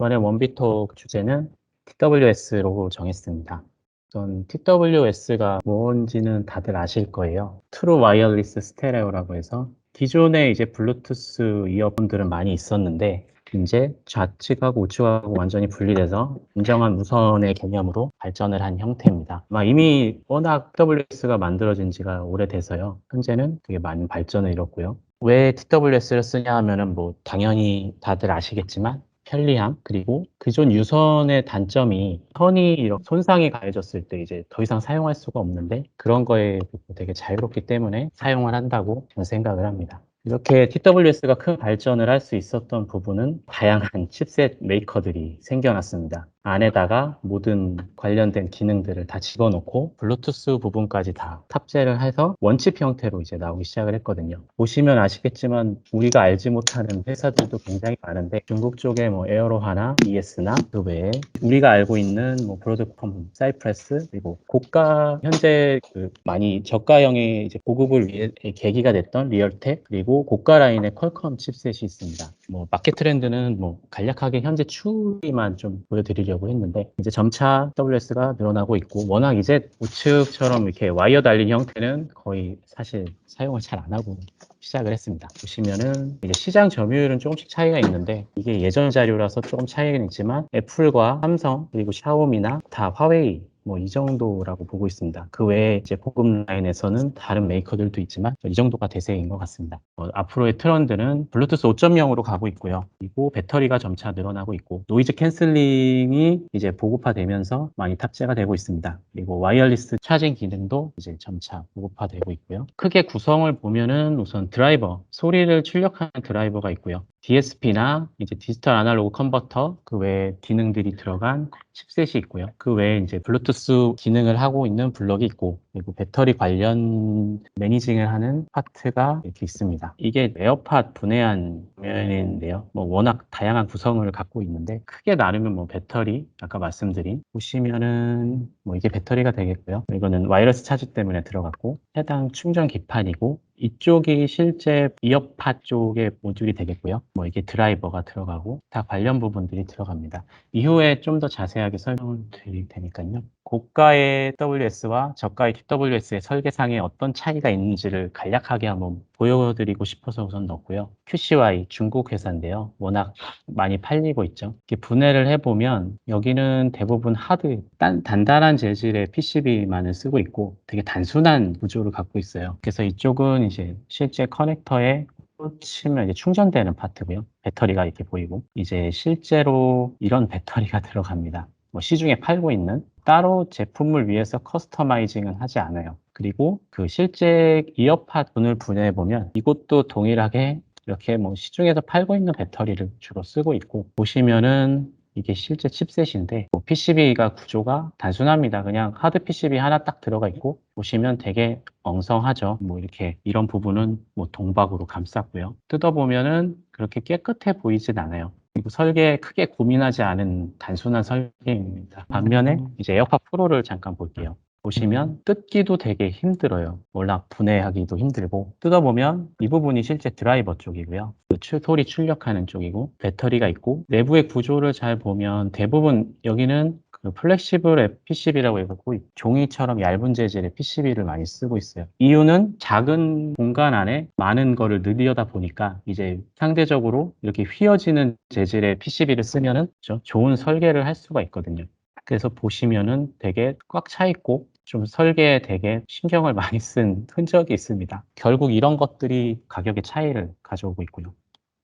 이번에 원비톡 주제는 TWS로 정했습니다. 우선 TWS가 뭔지는 다들 아실 거예요. 트루 와이어리스 스테레오라고 해서 기존에 이제 블루투스 이어폰들은 많이 있었는데 이제 좌측하고 우측하고 완전히 분리돼서 인정한 무선의 개념으로 발전을 한 형태입니다. 이미 워낙 TWS가 만들어진 지가 오래돼서요. 현재는 되게 많은 발전을 이뤘고요. 왜 TWS를 쓰냐 하면은 뭐 당연히 다들 아시겠지만 편리함 그리고 기존 유선의 단점이 선이 이렇게 손상이 가해졌을 때 이제 더 이상 사용할 수가 없는데 그런 거에 되게 자유롭기 때문에 사용을 한다고 저는 생각을 합니다. 이렇게 TWS가 큰 발전을 할 수 있었던 부분은 다양한 칩셋 메이커들이 생겨났습니다. 안에다가 모든 관련된 기능들을 다 집어넣고 블루투스 부분까지 다 탑재를 해서 원칩 형태로 이제 나오기 시작을 했거든요. 보시면 아시겠지만 우리가 알지 못하는 회사들도 굉장히 많은데 중국 쪽에 뭐 에어로하나 ES나 그 외에 우리가 알고 있는 뭐 브로드컴, 사이프레스 그리고 고가 현재 그 많이 저가형의 이제 보급을 위해 계기가 됐던 리얼텍 그리고 고가 라인의 퀄컴 칩셋이 있습니다. 뭐 마켓 트렌드는 뭐 간략하게 현재 추이만 좀 보여드리려고 했는데 이제 점차 WS가 늘어나고 있고 워낙 이제 우측처럼 이렇게 와이어 달린 형태는 거의 사실 사용을 잘 안 하고 시작을 했습니다. 보시면은 이제 시장 점유율은 조금씩 차이가 있는데 이게 예전 자료라서 조금 차이는 있지만 애플과 삼성 그리고 샤오미나 다 화웨이 뭐 이 정도라고 보고 있습니다. 그 외에 이제 보급 라인에서는 다른 메이커들도 있지만 이 정도가 대세인 것 같습니다. 어, 앞으로의 트렌드는 블루투스 5.0으로 가고 있고요. 그리고 배터리가 점차 늘어나고 있고 노이즈 캔슬링이 이제 보급화되면서 많이 탑재가 되고 있습니다. 그리고 와이어리스 차징 기능도 이제 점차 보급화되고 있고요. 크게 구성을 보면은 우선 드라이버 소리를 출력하는 드라이버가 있고요. DSP나 이제 디지털 아날로그 컨버터 그 외에 기능들이 들어간 칩셋이 있고요. 그 외에 이제 블루투스 기능을 하고 있는 블럭이 있고 그리고 배터리 관련 매니징을 하는 파트가 이렇게 있습니다. 이게 에어팟 분해한 면인데요. 뭐 워낙 다양한 구성을 갖고 있는데 크게 나누면 뭐 배터리 아까 말씀드린 보시면은 뭐 이게 배터리가 되겠고요. 이거는 와이러스 차지 때문에 들어갔고 해당 충전 기판이고 이쪽이 실제 이어팟 쪽의 모듈이 되겠고요. 뭐 이게 드라이버가 들어가고 다 관련 부분들이 들어갑니다. 이후에 좀 더 자세하게 설명을 드릴 테니까요. 고가의 WS와 저가의 TWS의 설계상에 어떤 차이가 있는지를 간략하게 한번 보여드리고 싶어서 우선 넣었고요. QCY 중국 회사인데요. 워낙 많이 팔리고 있죠. 이렇게 분해를 해보면 여기는 대부분 하드, 단, 단단한 재질의 PCB만을 쓰고 있고 되게 단순한 구조를 갖고 있어요. 그래서 이쪽은 이제 실제 커넥터에 꽂히면 이제 충전되는 파트고요. 배터리가 이렇게 보이고 이제 실제로 이런 배터리가 들어갑니다. 뭐 시중에 팔고 있는 따로 제품을 위해서 커스터마이징은 하지 않아요. 그리고 그 실제 이어팟 분을 분해해 보면 이것도 동일하게 이렇게 뭐 시중에서 팔고 있는 배터리를 주로 쓰고 있고 보시면은 이게 실제 칩셋인데 뭐 PCB가 구조가 단순합니다. 그냥 하드 PCB 하나 딱 들어가 있고 보시면 되게 엉성하죠. 뭐 이렇게 이런 부분은 뭐 동박으로 감쌌고요. 뜯어보면은 그렇게 깨끗해 보이진 않아요. 그리고 설계에 크게 고민하지 않은 단순한 설계입니다. 반면에 이제 에어팟 프로를 잠깐 볼게요. 보시면 뜯기도 되게 힘들어요. 워낙 분해하기도 힘들고 뜯어보면 이 부분이 실제 드라이버 쪽이고요. 그 출- 소리 출력하는 쪽이고 배터리가 있고 내부의 구조를 잘 보면 대부분 여기는 그 플렉시블 PCB라고 해갖고 종이처럼 얇은 재질의 PCB를 많이 쓰고 있어요. 이유는 작은 공간 안에 많은 거를 늘려다 보니까 이제 상대적으로 이렇게 휘어지는 재질의 PCB를 쓰면은 그죠? 좋은 설계를 할 수가 있거든요. 그래서 보시면은 되게 꽉 차 있고 좀 설계에 되게 신경을 많이 쓴 흔적이 있습니다. 결국 이런 것들이 가격의 차이를 가져오고 있고요.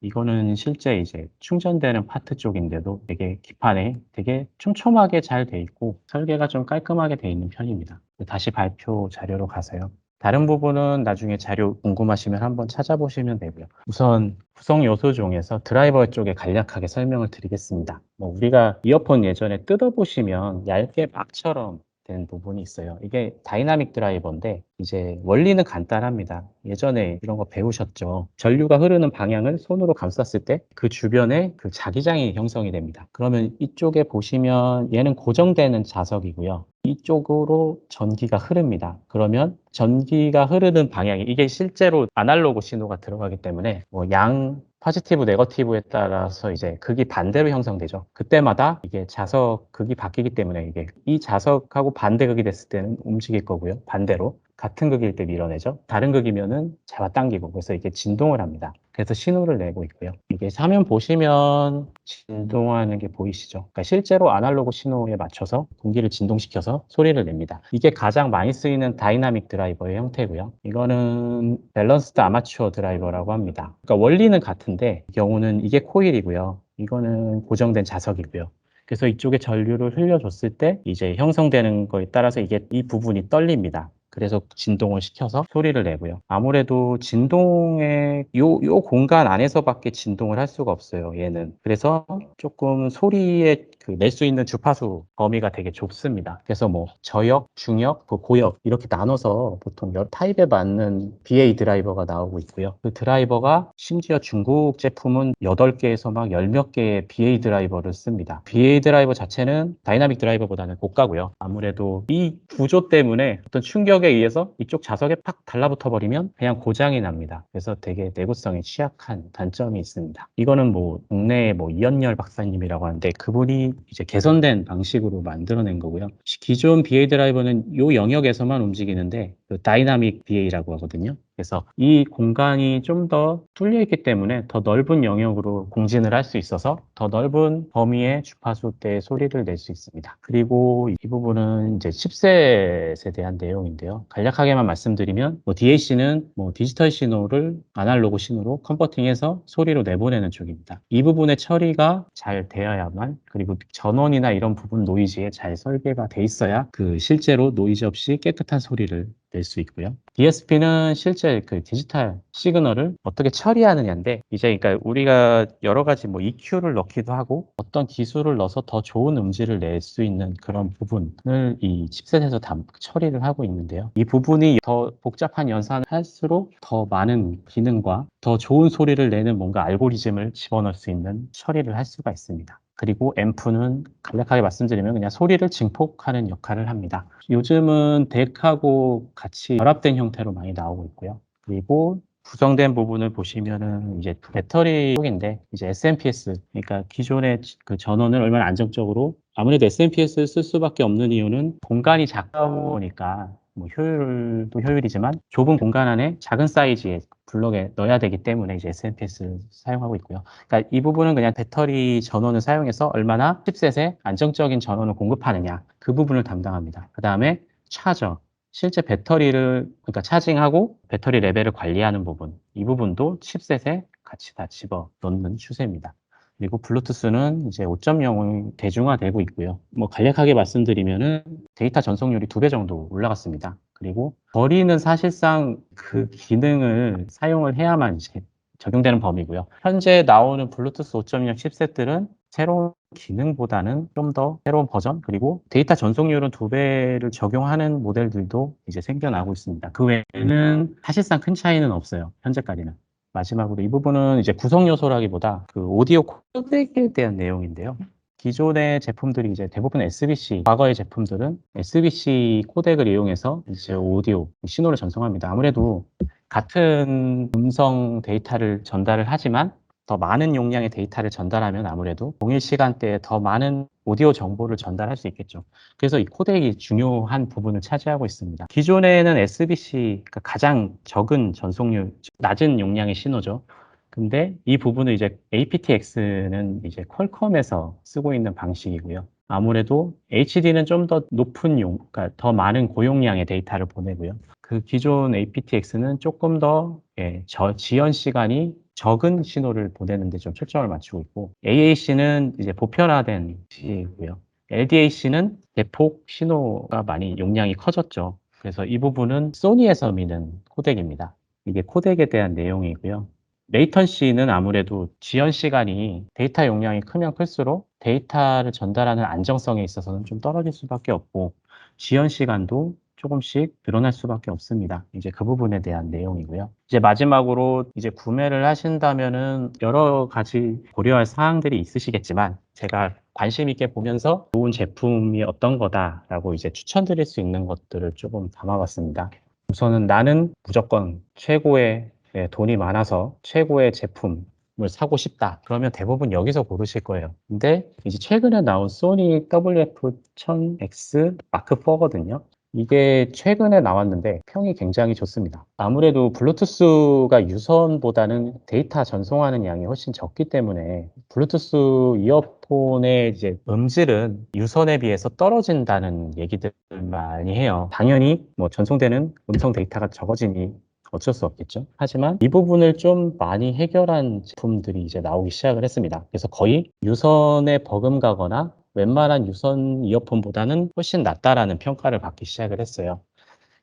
이거는 실제 이제 충전되는 파트 쪽인데도 되게 기판에 되게 촘촘하게 잘 돼 있고 설계가 좀 깔끔하게 돼 있는 편입니다. 다시 발표 자료로 가세요. 다른 부분은 나중에 자료 궁금하시면 한번 찾아보시면 되고요. 우선 구성 요소 중에서 드라이버 쪽에 간략하게 설명을 드리겠습니다. 뭐 우리가 이어폰 예전에 뜯어보시면 얇게 막처럼 된 부분이 있어요. 이게 다이나믹 드라이버인데 이제 원리는 간단합니다. 예전에 이런 거 배우셨죠. 전류가 흐르는 방향을 손으로 감쌌을 때 그 주변에 그 자기장이 형성이 됩니다. 그러면 이쪽에 보시면 얘는 고정되는 자석이고요. 이쪽으로 전기가 흐릅니다. 그러면 전기가 흐르는 방향이 이게 실제로 아날로그 신호가 들어가기 때문에 뭐 양 포지티브, 네거티브에 따라서 이제 극이 반대로 형성되죠. 그때마다 이게 자석 극이 바뀌기 때문에 이게 이 자석하고 반대 극이 됐을 때는 움직일 거고요. 반대로. 같은 극일 때 밀어내죠. 다른 극이면은 잡아당기고 그래서 이게 진동을 합니다. 그래서 신호를 내고 있고요. 이게 화면 보시면 진동하는 게 보이시죠? 그러니까 실제로 아날로그 신호에 맞춰서 공기를 진동시켜서 소리를 냅니다. 이게 가장 많이 쓰이는 다이나믹 드라이버의 형태고요. 이거는 밸런스드 아마추어 드라이버라고 합니다. 그러니까 원리는 같은데 이 경우는 이게 코일이고요. 이거는 고정된 자석이고요. 그래서 이쪽에 전류를 흘려줬을 때 이제 형성되는 거에 따라서 이게 이 부분이 떨립니다. 그래서 진동을 시켜서 소리를 내고요. 아무래도 진동의 요, 요 공간 안에서밖에 진동을 할 수가 없어요. 얘는. 그래서 조금 소리에 그 낼 수 있는 주파수 범위가 되게 좁습니다. 그래서 뭐 저역, 중역, 그 고역 이렇게 나눠서 보통 여러 타입에 맞는 BA 드라이버가 나오고 있고요. 그 드라이버가 심지어 중국 제품은 8개에서 막 10몇 개의 BA 드라이버를 씁니다. BA 드라이버 자체는 다이나믹 드라이버보다는 고가고요. 아무래도 이 구조 때문에 어떤 충격에 의해서 이쪽 자석에 팍 달라붙어 버리면 그냥 고장이 납니다. 그래서 되게 내구성에 취약한 단점이 있습니다. 이거는 뭐 국내에 뭐 이연열 박사님이라고 하는데 그분이 이제 개선된 방식으로 만들어낸 거고요. 기존 BA 드라이버는 이 영역에서만 움직이는데 그 다이나믹 BA라고 하거든요. 그래서 이 공간이 좀 더 뚫려 있기 때문에 더 넓은 영역으로 공진을 할 수 있어서 더 넓은 범위의 주파수대의 소리를 낼 수 있습니다. 그리고 이 부분은 이제 칩셋에 대한 내용인데요. 간략하게만 말씀드리면 뭐 DAC는 뭐 디지털 신호를 아날로그 신호로 컨버팅해서 소리로 내보내는 쪽입니다. 이 부분의 처리가 잘 되어야만 그리고 전원이나 이런 부분 노이즈에 잘 설계가 돼 있어야 그 실제로 노이즈 없이 깨끗한 소리를 낼수 있고요. DSP는 실제 그 디지털 시그널을 어떻게 처리하느냐인데 이제 그러니까 우리가 여러 가지 뭐 EQ를 넣기도 하고 어떤 기술을 넣어서 더 좋은 음질을 낼 수 있는 그런 부분을 이 칩셋에서 다 처리를 하고 있는데요. 이 부분이 더 복잡한 연산을 할수록 더 많은 기능과 더 좋은 소리를 내는 뭔가 알고리즘을 집어넣을 수 있는 처리를 할 수가 있습니다. 그리고 앰프는 간략하게 말씀드리면 그냥 소리를 증폭하는 역할을 합니다. 요즘은 덱하고 같이 결합된 형태로 많이 나오고 있고요. 그리고 구성된 부분을 보시면은 이제 배터리 쪽인데 이제 SMPS 그러니까 기존의 그 전원을 얼마나 안정적으로 아무래도 SMPS를 쓸 수밖에 없는 이유는 공간이 작다 보니까 뭐 효율도 효율이지만 좁은 공간 안에 작은 사이즈의 블록에 넣어야 되기 때문에 이제 SMPS를 사용하고 있고요. 그러니까 이 부분은 그냥 배터리 전원을 사용해서 얼마나 칩셋에 안정적인 전원을 공급하느냐 그 부분을 담당합니다. 그 다음에 차저 실제 배터리를 그러니까 차징하고 배터리 레벨을 관리하는 부분 이 부분도 칩셋에 같이 다 집어 넣는 추세입니다. 그리고 블루투스는 이제 5.0이 대중화되고 있고요. 뭐 간략하게 말씀드리면은 데이터 전송률이 두 배 정도 올라갔습니다. 그리고 거리는 사실상 그 기능을 사용을 해야만 이제 적용되는 범위고요. 현재 나오는 블루투스 5.0 칩셋들은 새로운 기능보다는 좀 더 새로운 버전 그리고 데이터 전송률은 두 배를 적용하는 모델들도 이제 생겨나고 있습니다. 그 외에는 사실상 큰 차이는 없어요. 현재까지는. 마지막으로 이 부분은 이제 구성 요소라기보다 그 오디오 코덱에 대한 내용인데요. 기존의 제품들이 이제 대부분 SBC, 과거의 제품들은 SBC 코덱을 이용해서 이제 오디오 신호를 전송합니다. 아무래도 같은 음성 데이터를 전달을 하지만 더 많은 용량의 데이터를 전달하면 아무래도 동일 시간대에 더 많은 오디오 정보를 전달할 수 있겠죠. 그래서 이 코덱이 중요한 부분을 차지하고 있습니다. 기존에는 SBC, 가 가장 적은 전송률, 낮은 용량의 신호죠. 근데 이 부분을 이제 aptX는 이제 퀄컴에서 쓰고 있는 방식이고요. 아무래도 HD는 좀 더 높은 용, 그러니까 더 많은 고용량의 데이터를 보내고요. 그 기존 aptX는 조금 더 예, 저, 지연 시간이 적은 신호를 보내는데 좀 초점을 맞추고 있고 AAC는 이제 보편화된 시고요. LDAC는 대폭 신호가 많이 용량이 커졌죠. 그래서 이 부분은 소니에서 미는 코덱입니다. 이게 코덱에 대한 내용이고요. 레이턴시는 아무래도 지연 시간이 데이터 용량이 크면 클수록 데이터를 전달하는 안정성에 있어서는 좀 떨어질 수밖에 없고 지연 시간도 조금씩 늘어날 수밖에 없습니다. 이제 그 부분에 대한 내용이고요. 이제 마지막으로 이제 구매를 하신다면은 여러 가지 고려할 사항들이 있으시겠지만 제가 관심 있게 보면서 좋은 제품이 어떤 거다라고 이제 추천드릴 수 있는 것들을 조금 담아봤습니다. 우선은 나는 무조건 최고의 네, 돈이 많아서 최고의 제품 제품을 사고 싶다. 그러면 대부분 여기서 고르실 거예요. 근데 이제 최근에 나온 소니 WF-1000X 마크 4거든요. 이게 최근에 나왔는데 평이 굉장히 좋습니다. 아무래도 블루투스가 유선보다는 데이터 전송하는 양이 훨씬 적기 때문에 블루투스 이어폰의 이제 음질은 유선에 비해서 떨어진다는 얘기들 많이 해요. 당연히 뭐 전송되는 음성 데이터가 적어지니 어쩔 수 없겠죠. 하지만 이 부분을 좀 많이 해결한 제품들이 이제 나오기 시작을 했습니다. 그래서 거의 유선에 버금가거나 웬만한 유선 이어폰보다는 훨씬 낫다라는 평가를 받기 시작을 했어요.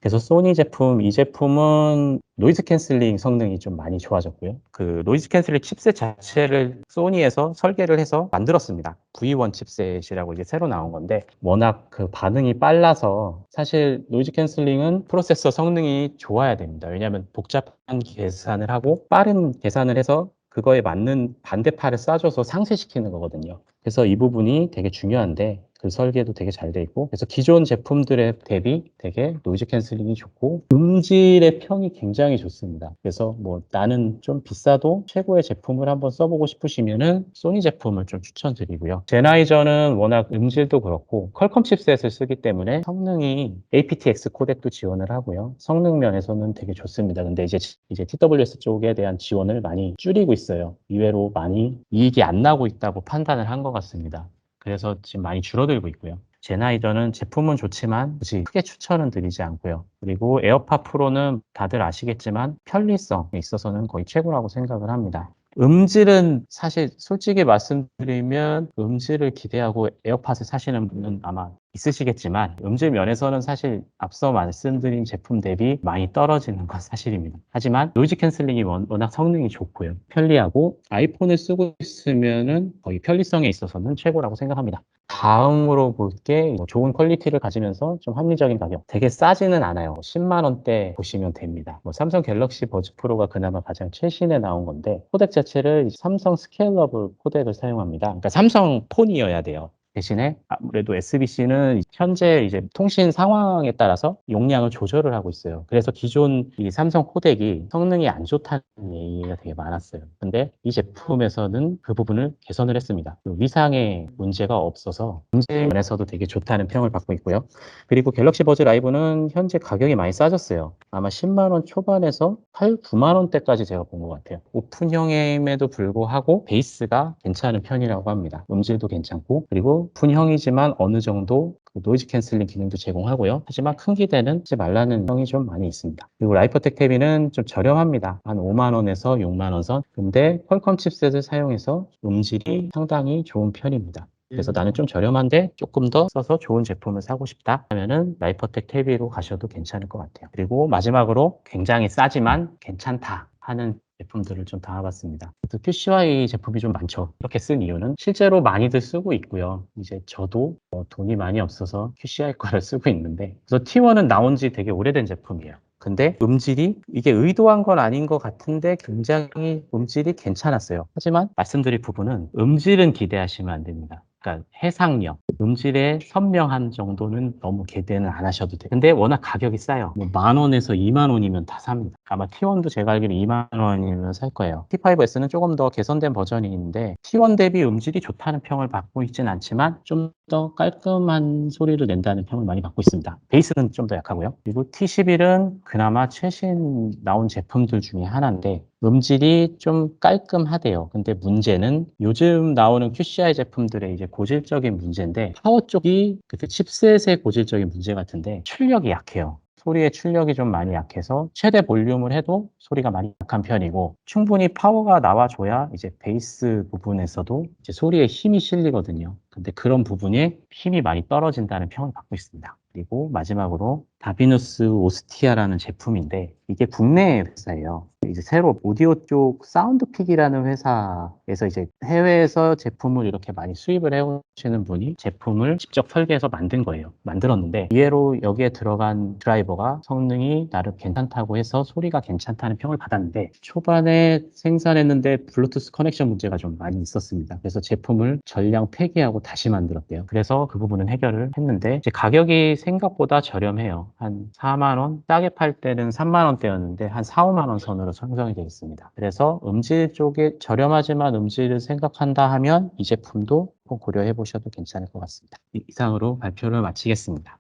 그래서 소니 제품, 이 제품은 노이즈 캔슬링 성능이 좀 많이 좋아졌고요. 그 노이즈 캔슬링 칩셋 자체를 소니에서 설계를 해서 만들었습니다. V1 칩셋이라고 이제 새로 나온 건데 워낙 그 반응이 빨라서 사실 노이즈 캔슬링은 프로세서 성능이 좋아야 됩니다. 왜냐하면 복잡한 계산을 하고 빠른 계산을 해서 그거에 맞는 반대파를 쏴줘서 상쇄시키는 거거든요. 그래서 이 부분이 되게 중요한데 그 설계도 되게 잘 돼 있고 그래서 기존 제품들에 대비 되게 노이즈 캔슬링이 좋고 음질의 평이 굉장히 좋습니다. 그래서 뭐 나는 좀 비싸도 최고의 제품을 한번 써보고 싶으시면은 소니 제품을 좀 추천드리고요. 제나이저는 워낙 음질도 그렇고 퀄컴 칩셋을 쓰기 때문에 성능이 aptX 코덱도 지원을 하고요. 성능 면에서는 되게 좋습니다. 근데 이제 이제 TWS 쪽에 대한 지원을 많이 줄이고 있어요. 이외로 많이 이익이 안 나고 있다고 판단을 한 것 같습니다. 그래서 지금 많이 줄어들고 있고요. 제나이저는 제품은 좋지만 굳이 크게 추천은 드리지 않고요. 그리고 에어팟 프로는 다들 아시겠지만 편리성에 있어서는 거의 최고라고 생각을 합니다. 음질은 사실 솔직히 말씀드리면 음질을 기대하고 에어팟을 사시는 분은 아마 있으시겠지만 음질 면에서는 사실 앞서 말씀드린 제품 대비 많이 떨어지는 건 사실입니다. 하지만 노이즈 캔슬링이 원- 워낙 성능이 좋고요. 편리하고 아이폰을 쓰고 있으면은 거의 편리성에 있어서는 최고라고 생각합니다. 다음으로 볼 게 좋은 퀄리티를 가지면서 좀 합리적인 가격. 되게 싸지는 않아요. 10만 원대 보시면 됩니다. 뭐 삼성 갤럭시 버즈 프로가 그나마 가장 최신에 나온 건데 코덱 자체를 삼성 스케일러블 코덱을 사용합니다. 그러니까 삼성 폰이어야 돼요. 대신에 아무래도 SBC는 현재 이제 통신 상황에 따라서 용량을 조절을 하고 있어요. 그래서 기존 이 삼성 코덱이 성능이 안 좋다는 얘기가 되게 많았어요. 근데 이 제품에서는 그 부분을 개선을 했습니다. 그 위상에 문제가 없어서 음질 면에서도 되게 좋다는 평을 받고 있고요. 그리고 갤럭시 버즈 라이브는 현재 가격이 많이 싸졌어요. 아마 10만 원 초반에서 8, 9만 원대까지 제가 본 것 같아요. 오픈형임에도 불구하고 베이스가 괜찮은 편이라고 합니다. 음질도 괜찮고 그리고 오픈형이지만 어느 정도 그 노이즈 캔슬링 기능도 제공하고요. 하지만 큰 기대는 하지 말라는 형이 좀 많이 있습니다. 그리고 라이퍼텍 태비는 좀 저렴합니다. 한 5만 원에서 6만 원 선. 근데 퀄컴 칩셋을 사용해서 음질이 상당히 좋은 편입니다. 그래서 나는 좀 저렴한데 조금 더 써서 좋은 제품을 사고 싶다 하면은 라이퍼텍 태비로 가셔도 괜찮을 것 같아요. 그리고 마지막으로 굉장히 싸지만 괜찮다 하는 제품들을 좀 담아봤습니다. 또 QCY 제품이 좀 많죠. 이렇게 쓴 이유는 실제로 많이들 쓰고 있고요. 이제 저도 뭐 돈이 많이 없어서 QCY 거를 쓰고 있는데 그래서 T1은 나온 지 되게 오래된 제품이에요. 근데 음질이 이게 의도한 건 아닌 것 같은데 굉장히 음질이 괜찮았어요. 하지만 말씀드릴 부분은 음질은 기대하시면 안 됩니다. 그러니까 해상력, 음질의 선명함 정도는 너무 기대는 안 하셔도 돼요. 근데 워낙 가격이 싸요. 뭐 만 원에서 2만 원이면 다 삽니다. 아마 T1도 제가 알기로 2만 원이면 살 거예요. T5S는 조금 더 개선된 버전이 있는데 T1 대비 음질이 좋다는 평을 받고 있진 않지만 좀 더 깔끔한 소리를 낸다는 평을 많이 받고 있습니다. 베이스는 좀 더 약하고요. 그리고 T11은 그나마 최신 나온 제품들 중에 하나인데 음질이 좀 깔끔하대요. 근데 문제는 요즘 나오는 QCI 제품들의 이제 고질적인 문제인데 파워 쪽이 그 칩셋의 고질적인 문제 같은데 출력이 약해요. 소리의 출력이 좀 많이 약해서 최대 볼륨을 해도 소리가 많이 약한 편이고 충분히 파워가 나와줘야 이제 베이스 부분에서도 이제 소리에 힘이 실리거든요. 근데 그런 부분에 힘이 많이 떨어진다는 평을 받고 있습니다. 그리고 마지막으로 다비누스 오스티아라는 제품인데 이게 국내 회사예요. 이제 새로 오디오 쪽 사운드픽이라는 회사에서 이제 해외에서 제품을 이렇게 많이 수입을 해오시는 분이 제품을 직접 설계해서 만든 거예요. 만들었는데 이해로 여기에 들어간 드라이버가 성능이 나름 괜찮다고 해서 소리가 괜찮다는 평을 받았는데 초반에 생산했는데 블루투스 커넥션 문제가 좀 많이 있었습니다. 그래서 제품을 전량 폐기하고 다시 만들었대요. 그래서 그 부분은 해결을 했는데 가격이 생각보다 저렴해요. 한 4만 원, 싸게 팔 때는 3만 원대였는데 한 4, 5만 원 선으로 형성이 되어 있습니다. 그래서 음질 쪽에 저렴하지만 음질을 생각한다 하면 이 제품도 꼭 고려해 보셔도 괜찮을 것 같습니다. 이- 이상으로 발표를 마치겠습니다.